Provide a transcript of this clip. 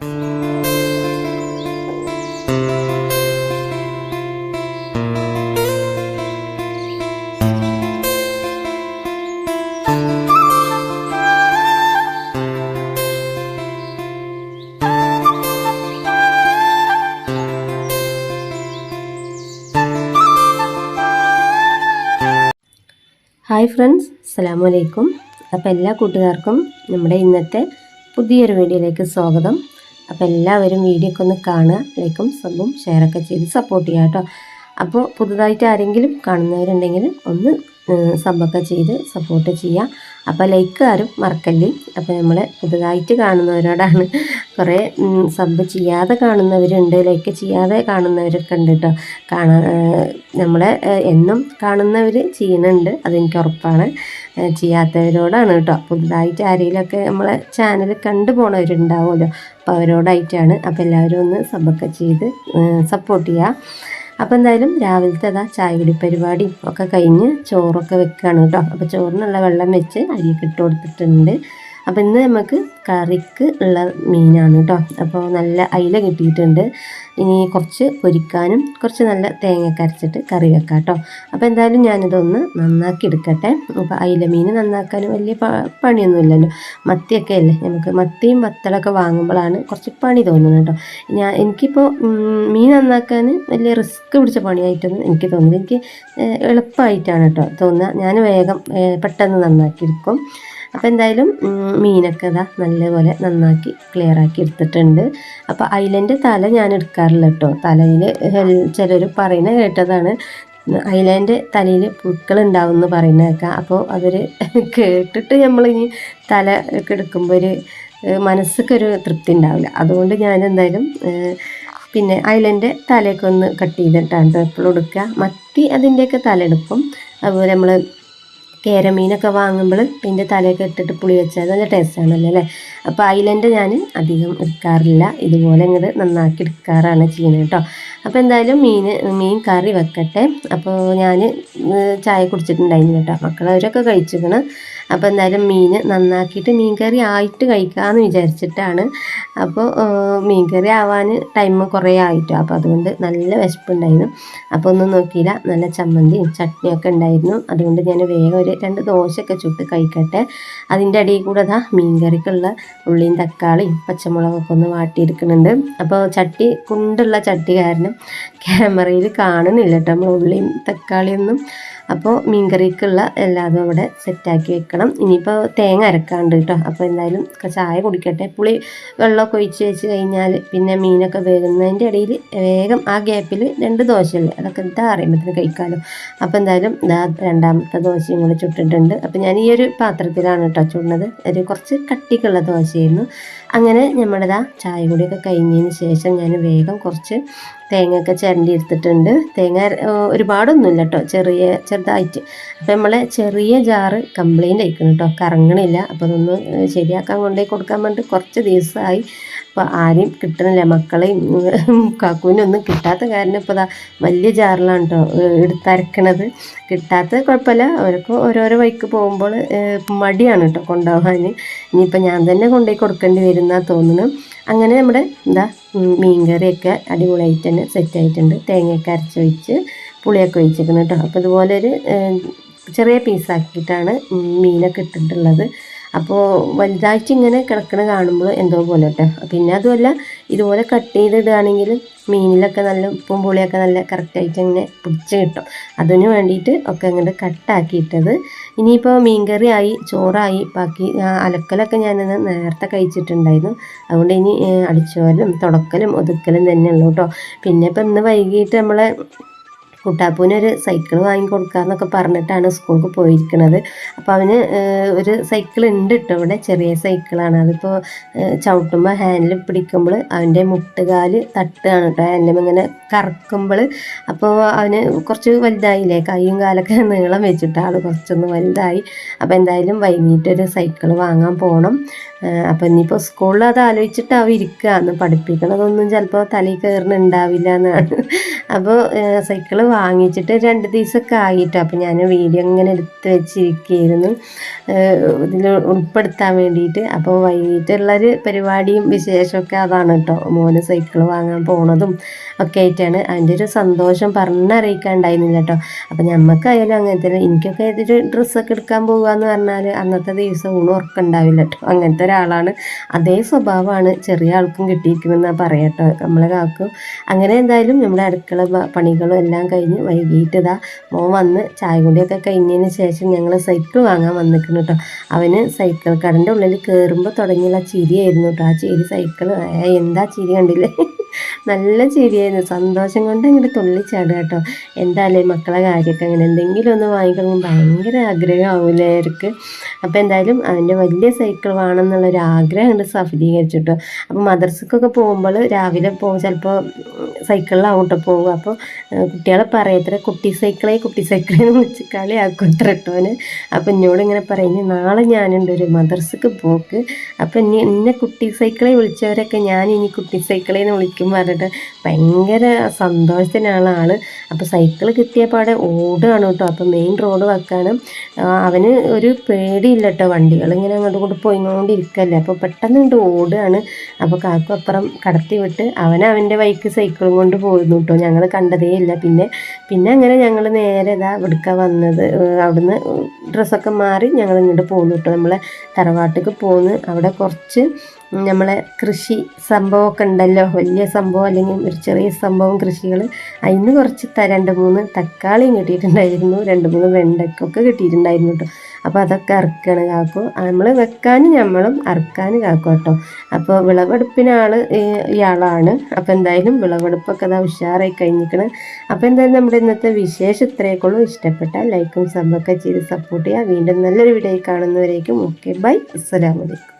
Hi friends അസ്സലാമു അലൈക്കും. അപ്പോൾ എല്ലാ കൂട്ടുകാർക്കും നമ്മുടെ ഇന്നത്തെ പുതിയൊരു വീഡിയോയിലേക്ക് സ്വാഗതം. അപ്പോൾ എല്ലാവരും വീഡിയോ ഒക്കെ ഒന്ന് കാണുക ലൈക്കും സബും ഷെയറൊക്കെ ചെയ്ത് സപ്പോർട്ട് ചെയ്യുക കേട്ടോ അപ്പോൾ പുതുതായിട്ട് ആരെങ്കിലും കാണുന്നവരുണ്ടെങ്കിൽ ഒന്ന് സബൊക്കെ ചെയ്ത് സപ്പോർട്ട് ചെയ്യുക അപ്പോൾ ലൈക്ക് ആരും മറക്കല്ലേ? അപ്പോൾ നമ്മൾ പുതുതായിട്ട് കാണുന്നവരോടാണ് കുറേ സബ് ചെയ്യാതെ കാണുന്നവരുണ്ട് ലൈക്ക് ചെയ്യാതെ കാണുന്നവരൊക്കെ ഉണ്ട് കേട്ടോ കാണാൻ നമ്മളെ എന്നും കാണുന്നവർ ചെയ്യുന്നുണ്ട് അതെനിക്ക് ഉറപ്പാണ്. ചെയ്യാത്തവരോടാണ് കേട്ടോ പുതുതായിട്ട് ആരെങ്കിലുമൊക്കെ നമ്മളെ ചാനൽ കണ്ടു പോണവരുണ്ടാവുമല്ലോ. അപ്പോൾ അവരോടായിട്ടാണ്. അപ്പോൾ എല്ലാവരും ഒന്ന് സബൊക്കെ ചെയ്ത് സപ്പോർട്ട് ചെയ്യുക അപ്പോൾ എന്തായാലും രാവിലത്തെ അതാ ചായ കുടി പരിപാടിയും ഒക്കെ കഴിഞ്ഞ് ചോറൊക്കെ വെക്കുകയാണ് കേട്ടോ. അപ്പോൾ ചോറിനുള്ള വെള്ളം വെച്ച് അരിയൊക്കെ ഇട്ട് കൊടുത്തിട്ടുണ്ട്. അപ്പോൾ ഇന്ന് നമുക്ക് കറിക്ക് ഉള്ള മീനാണ് കേട്ടോ അപ്പോൾ നല്ല അയില കിട്ടിയിട്ടുണ്ട്. ഇനി കുറച്ച് പൊരിക്കാനും കുറച്ച് നല്ല തേങ്ങ അരച്ചിട്ട് കറി വെക്കാം കേട്ടോ അപ്പോൾ എന്തായാലും ഞാനിതൊന്ന് നന്നാക്കി എടുക്കട്ടെ. അപ്പോൾ അയില മീൻ നന്നാക്കാൻ വലിയ പണിയൊന്നുമില്ലല്ലോ മത്തിയൊക്കെ അല്ലേ? നമുക്ക് മത്തിയും വത്തളൊക്കെ വാങ്ങുമ്പോഴാണ് കുറച്ച് പണി തോന്നുന്നത് കേട്ടോ ഞാൻ എനിക്കിപ്പോൾ മീൻ നന്നാക്കാൻ വലിയ റിസ്ക് പിടിച്ച പണിയായിട്ടൊന്നും എനിക്ക് തോന്നുന്നു എനിക്ക് എളുപ്പമായിട്ടാണ് കേട്ടോ തോന്നുക. ഞാൻ വേഗം പെട്ടെന്ന് നന്നാക്കി എടുക്കും. അപ്പോൾ എന്തായാലും മീനൊക്കെ ഇതാ നല്ലപോലെ നന്നാക്കി ക്ലിയർ ആക്കി എടുത്തിട്ടുണ്ട്. അപ്പോൾ അയിലന്റെ തല ഞാൻ എടുക്കാറില്ല കേട്ടോ തലയിൽ ചിലർ പറയുന്ന കേട്ടതാണ്. അയിലന്റെ തലയിൽ പുക്കൾ ഉണ്ടാവും എന്ന് പറയുന്ന കേൾക്കാം. അപ്പോൾ അവർ കേട്ടിട്ട് നമ്മളിനി തല ഒക്കെ എടുക്കുമ്പോൾ ഒരു മനസ്സൊക്കെ ഒരു തൃപ്തി ഉണ്ടാവില്ല. അതുകൊണ്ട് ഞാൻ എന്തായാലും പിന്നെ അയിലന്റെ തലയൊക്കെ ഒന്ന് കട്ട് ചെയ്തിട്ടാണ് എപ്പോഴും എടുക്കുക. മത്തി അതിന്റെയൊക്കെ തല എടുക്കും. അതുപോലെ നമ്മൾ കേരമീനൊക്കെ വാങ്ങുമ്പോൾ ഇതിന്റെ തലയൊക്കെ ഇട്ടിട്ട് പുളി വെച്ചാൽ നല്ല ടേസ്റ്റാണല്ലോ അല്ലേ? അപ്പോൾ ഐലൻഡ് ഞാൻ അധികം എടുക്കാറില്ല. ഇതുപോലെ ഇങ്ങോട്ട് നന്നാക്കി എടുക്കാറാണ് ചെയ്യുന്നത് കേട്ടോ. അപ്പോൾ എന്തായാലും മീൻ മീൻ കറി വെക്കട്ടെ. അപ്പോൾ ഞാൻ ചായ കുടിച്ചിട്ടുണ്ടായിരുന്നു കേട്ടോ. മക്കളവരൊക്കെ കഴിച്ചിരിക്കണം. അപ്പോൾ എന്തായാലും മീൻ നന്നാക്കിയിട്ട് മീൻ കറി ആയിട്ട് കഴിക്കാമെന്ന് വിചാരിച്ചിട്ടാണ്. അപ്പോൾ മീൻ കറി ആവാൻ ടൈം കുറേ ആയിട്ടോ. അപ്പോൾ അതുകൊണ്ട് നല്ല വിശപ്പുണ്ടായിരുന്നു. അപ്പോൾ ഒന്നും നോക്കിയില്ല. നല്ല ചമ്മന്തിയും ചട്നിയൊക്കെ ഉണ്ടായിരുന്നു. അതുകൊണ്ട് ഞാൻ വേഗം ഒരു രണ്ട് ദോശയൊക്കെ ചുട്ട് കഴിക്കട്ടെ. അതിന്റെ അടിയിൽ കൂടെ അതാ മീൻ കറിക്കുള്ള ഉള്ളിയും തക്കാളിയും പച്ചമുളകൊക്കെ ഒന്ന് വാട്ടിയെടുക്കുന്നുണ്ട്. അപ്പോൾ ചട്ടി കൊണ്ടുള്ള ചട്ടി കാരണം ക്യാമറയിൽ കാണുന്നില്ല കേട്ടോ. നമ്മൾ ഉള്ളിയും തക്കാളിയൊന്നും അപ്പോൾ മീൻകറിക്കുള്ള എല്ലാതും അവിടെ സെറ്റാക്കി വെക്കണം. ഇനിയിപ്പോൾ തേങ്ങ അരക്കാണ്ട് കേട്ടോ അപ്പോൾ എന്തായാലും ചായ കുടിക്കട്ടെ. പുളി വെള്ളമൊക്കെ ഒഴിച്ച് വെച്ച് കഴിഞ്ഞാൽ പിന്നെ മീനൊക്കെ വേകുന്നതിന്റെ ഇടയിൽ വേഗം ആ ഗ്യാപ്പിൽ രണ്ട് ദോശയല്ലേ? അതൊക്കെ എന്താ അറിയുമ്പോഴത്തേന് കഴിക്കാമല്ലോ അപ്പോൾ എന്തായാലും ഇതാ രണ്ടാമത്തെ ദോശയും കൂടെ ചുട്ടിട്ടുണ്ട്. അപ്പോൾ ഞാൻ ഈ ഒരു പാത്രത്തിലാണ് കേട്ടോ ചുടുന്നത്. ഒരു കുറച്ച് കട്ടിക്കുള്ള ദോശയായിരുന്നു. അങ്ങനെ നമ്മളിതാ ചായ കൂടിയൊക്കെ കഴിഞ്ഞതിന് ശേഷം ഞാൻ വേഗം കുറച്ച് തേങ്ങയൊക്കെ ചിരണ്ടി എടുത്തിട്ടുണ്ട് തേങ്ങ ഒരുപാടൊന്നുമില്ല കേട്ടോ ചെറിയ ചെറുതായിട്ട്. അപ്പോൾ നമ്മൾ ചെറിയ ജാറ് കംപ്ലൈന്റ് അയക്കണം കേട്ടോ കറങ്ങണില്ല. അപ്പോൾ അതൊന്ന് ശരിയാക്കാൻ കൊണ്ടുപോയി കൊടുക്കാൻ വേണ്ടി കുറച്ച് ദിവസമായി. അപ്പോൾ ആരെയും കിട്ടണില്ല. മക്കളെയും കാക്കൂനും ഒന്നും കിട്ടാത്ത കാരണം ഇപ്പോൾ ഇതാ വലിയ ജാറിലാണ് കേട്ടോ എടുത്തരക്കണത്. കിട്ടാത്ത കുഴപ്പമില്ല. അവർക്ക് ഓരോരോ വഴിക്ക് പോകുമ്പോൾ മടിയാണ് കേട്ടോ കൊണ്ടുപോകാൻ. ഇനിയിപ്പോൾ ഞാൻ തന്നെ കൊണ്ടുപോയി കൊടുക്കേണ്ടി വരുന്ന തോന്നുന്നു അങ്ങനെ നമ്മുടെ എന്താ മീൻ കറിയൊക്കെ അടിപൊളിയായിട്ട് തന്നെ സെറ്റായിട്ടുണ്ട് തേങ്ങയൊക്കെ അരച്ചൊഴിച്ച് പുളിയൊക്കെ ഒഴിച്ചിരിക്കുന്നത് കേട്ടോ. അപ്പോൾ ഇതുപോലെ ഒരു ചെറിയ പീസാക്കിയിട്ടാണ് മീനൊക്കെ ഇട്ടിട്ടുള്ളത്. അപ്പോൾ വലുതായിട്ട് ഇങ്ങനെ കിടക്കണ കാണുമ്പോൾ എന്തോ പോലെ കേട്ടോ. പിന്നെ അതുമല്ല ഇതുപോലെ കട്ട് ചെയ്തിടുകയാണെങ്കിൽ മീനിലൊക്കെ നല്ല ഉപ്പും പുളിയൊക്കെ നല്ല കറക്റ്റായിട്ട് ഇങ്ങനെ പിടിച്ച് കിട്ടും. അതിന് വേണ്ടിയിട്ട് ഒക്കെ അങ്ങോട്ട് കട്ടാക്കിയിട്ടത് ഇനിയിപ്പോൾ മീൻകറി ആയി ചോറായി ബാക്കി അലക്കലൊക്കെ ഞാനിന്ന് നേരത്തെ കഴിച്ചിട്ടുണ്ടായിരുന്നു. അതുകൊണ്ട് ഇനി അടിച്ചോലും തുടക്കലും ഒതുക്കലും തന്നെ ഉള്ളൂ കേട്ടോ. പിന്നെ ഇപ്പം ഇന്ന് വൈകിട്ട് നമ്മളെ കുട്ടാപ്പൂവിനൊരു സൈക്കിൾ വാങ്ങി കൊടുക്കാമെന്നൊക്കെ പറഞ്ഞിട്ടാണ് സ്കൂൾക്ക് പോയിരിക്കുന്നത് അപ്പോൾ അവന് ഒരു സൈക്കിൾ ഉണ്ട് കേട്ടോ ഇവിടെ ചെറിയ സൈക്കിളാണ് അതിപ്പോൾ ചവിട്ടുമ്പോൾ ഹാൻഡിൽ പിടിക്കുമ്പോൾ അവന്റെ മുട്ടുകാൽ തട്ടുകയാണ് കേട്ടോ ഹാൻഡിലും ഇങ്ങനെ കറക്കുമ്പോൾ അപ്പോൾ അവന് കുറച്ച് വലുതായില്ലേ കൈയും കാലൊക്കെ നീളം വെച്ചിട്ട് ആൾ കുറച്ചൊന്ന് വലുതായി. അപ്പോൾ എന്തായാലും വൈകിട്ടൊരു സൈക്കിൾ വാങ്ങാൻ പോകണം അപ്പോൾ ഇനിയിപ്പോൾ സ്കൂളിൽ അത് ആലോചിച്ചിട്ടാവും ഇരിക്കുക അന്ന് പഠിപ്പിക്കണതൊന്നും ചിലപ്പോൾ തലയിൽ കയറുന്നുണ്ടാവില്ല എന്നാണ്. അപ്പോൾ സൈക്കിൾ വാങ്ങിച്ചിട്ട് രണ്ട് ദിവസമൊക്കെ ആയിട്ടോ. അപ്പോൾ ഞാൻ വീഡിയോ ഇങ്ങനെ എടുത്ത് വെച്ചിരിക്കുകയായിരുന്നു ഇതിൽ ഉൾപ്പെടുത്താൻ വേണ്ടിയിട്ട്. അപ്പോൾ വൈകിട്ടുള്ളൊരു പരിപാടിയും വിശേഷമൊക്കെ അതാണ് കേട്ടോ മോന് സൈക്കിൾ വാങ്ങാൻ പോണതും ഒക്കെ ആയിട്ടാണ്. അതിന്റെ ഒരു സന്തോഷം പറഞ്ഞറിയിക്കാൻ ഉണ്ടായിരുന്നില്ല കേട്ടോ അപ്പോൾ ഞമ്മക്കായാലും അങ്ങനത്തെ എനിക്കൊക്കെ ഇതൊരു ഡ്രസ്സൊക്കെ എടുക്കാൻ പോകുകയെന്ന് പറഞ്ഞാൽ അന്നത്തെ ദിവസം ഊണ് ഉറക്കുണ്ടാവില്ല കേട്ടോ അങ്ങനത്തെ ഒരാളാണ്. അതേ സ്വഭാവമാണ് ചെറിയ ആൾക്കും കിട്ടിയിരിക്കുന്നതെന്നാണ് പറയാം കേട്ടോ നമ്മളെ കാക്കും. അങ്ങനെ എന്തായാലും നമ്മുടെ അടുക്കള പ- പണികളും എല്ലാം കഴിഞ്ഞ് വൈകിട്ട് ഇതാ മോൻ വന്ന് ചായ കുടിയൊക്കെ കഴിഞ്ഞതിന് ശേഷം ഞങ്ങൾ സൈക്കിൾ വാങ്ങാൻ വന്നിരിക്കുന്നു കേട്ടോ അവന് സൈക്കിൾ കടന്റെ ഉള്ളിൽ കയറുമ്പോൾ തുടങ്ങിയുള്ള ചിരിയായിരുന്നു കേട്ടോ ആ ചിരി സൈക്കിൾ എന്താ ചിരി കണ്ടില്ലേ? നല്ല ചിരിയായിരുന്നു. സന്തോഷം കൊണ്ട് അങ്ങോട്ട് തുള്ളിച്ചാടുക കേട്ടോ. എന്തായാലും മക്കളെ കാര്യമൊക്കെ അങ്ങനെ എന്തെങ്കിലും ഒന്ന് വാങ്ങിക്കണം ഭയങ്കര ആഗ്രഹമാവില്ലേ അവർക്ക്. അപ്പോൾ എന്തായാലും അവന്റെ വലിയ സൈക്കിൾ വേണം എന്നുള്ളൊരു ആഗ്രഹം ഉണ്ട് സഫലീകരിച്ചു കേട്ടോ അപ്പോൾ മദർസക്കൊക്കെ പോകുമ്പോൾ രാവിലെ പോകും. ചിലപ്പോൾ സൈക്കിളിലാവും കേട്ടോ പോകുക അപ്പോൾ കുട്ടികളെ പറയത്ര കുട്ടി സൈക്കിളെ കുട്ടി സൈക്കിളെ വിളിച്ച് കളിയാക്കും അത്ര അപ്പോൾ എന്നോട് ഇങ്ങനെ പറയും "ഇനി നാളെ ഞാനുണ്ട് ഒരു മദർസക്ക് പോക്ക്. അപ്പോൾ ഇനി എന്നെ കുട്ടി സൈക്കിളെ വിളിച്ചവരൊക്കെ ഞാൻ ഇനി കുട്ടി സൈക്കിളെ എന്ന് വിളിക്കും പറഞ്ഞിട്ട് ഭയങ്കര സന്തോഷത്തിനാണ് ആൾ അപ്പോൾ സൈക്കിൾ കിട്ടിയ പാടെ ഓടുകയാണ് കേട്ടോ. അപ്പോൾ മെയിൻ റോഡ് വെക്കാനും അവന് ഒരു പേടിയില്ല കേട്ടോ വണ്ടികൾ ഇങ്ങനെ അങ്ങോട്ട് ഇങ്ങോട്ട് പോയിക്കൊണ്ടിരിക്കല്ലേ അപ്പോൾ പെട്ടെന്ന് കൊണ്ട് ഓടുകയാണ്. അപ്പോൾ കാക്കു അപ്പുറം കടത്തി വിട്ട് അവൻ ബൈക്ക് സൈക്കിളും കൊണ്ട് പോയിരുന്നു കേട്ടോ. ഞങ്ങൾ കണ്ടതേ ഇല്ല. പിന്നെ പിന്നെ അങ്ങനെ ഞങ്ങൾ നേരെ ഇതാ ഇവിടുക്ക വന്നത്. അവിടുന്ന് ഡ്രസ്സൊക്കെ മാറി ഞങ്ങൾ ഇങ്ങോട്ട് പോകുന്നു കേട്ടോ. നമ്മളെ തറവാട്ടിക്ക് പോന്ന് അവിടെ കുറച്ച് നമ്മളെ കൃഷി സംഭവമൊക്കെ ഉണ്ടല്ലോ. വലിയ സംഭവം അല്ലെങ്കിൽ ഒരു ചെറിയ സംഭവം കൃഷികൾ അതിന് കുറച്ച് രണ്ട് മൂന്ന് തക്കാളിയും കിട്ടിയിട്ടുണ്ടായിരുന്നു. രണ്ട് മൂന്ന് വെണ്ടയ്ക്കൊക്കെ കിട്ടിയിട്ടുണ്ടായിരുന്നു കേട്ടോ അപ്പോൾ അതൊക്കെ അറുക്കാണ് കാക്കും. നമ്മൾ വെക്കാനും നമ്മളും അറുക്കാനും കാക്കും കേട്ടോ അപ്പോൾ വിളവെടുപ്പിനാൾ ഇയാളാണ്. അപ്പോൾ എന്തായാലും വിളവെടുപ്പൊക്കെ അതാ ഉഷാറായി കഴിഞ്ഞിരിക്കണം അപ്പോൾ എന്തായാലും നമ്മുടെ ഇന്നത്തെ വിശേഷം ഇത്രയൊക്കെയുള്ളൂ ഇഷ്ടപ്പെട്ട ലൈക്കും സബ്ബൊക്കെ ചെയ്ത് സപ്പോർട്ട് ചെയ്യുക. വീണ്ടും നല്ലൊരു വീഡിയോ കാണുന്നവരേക്കും ഓക്കെ. ബൈ. അസ്സലാമലൈക്കും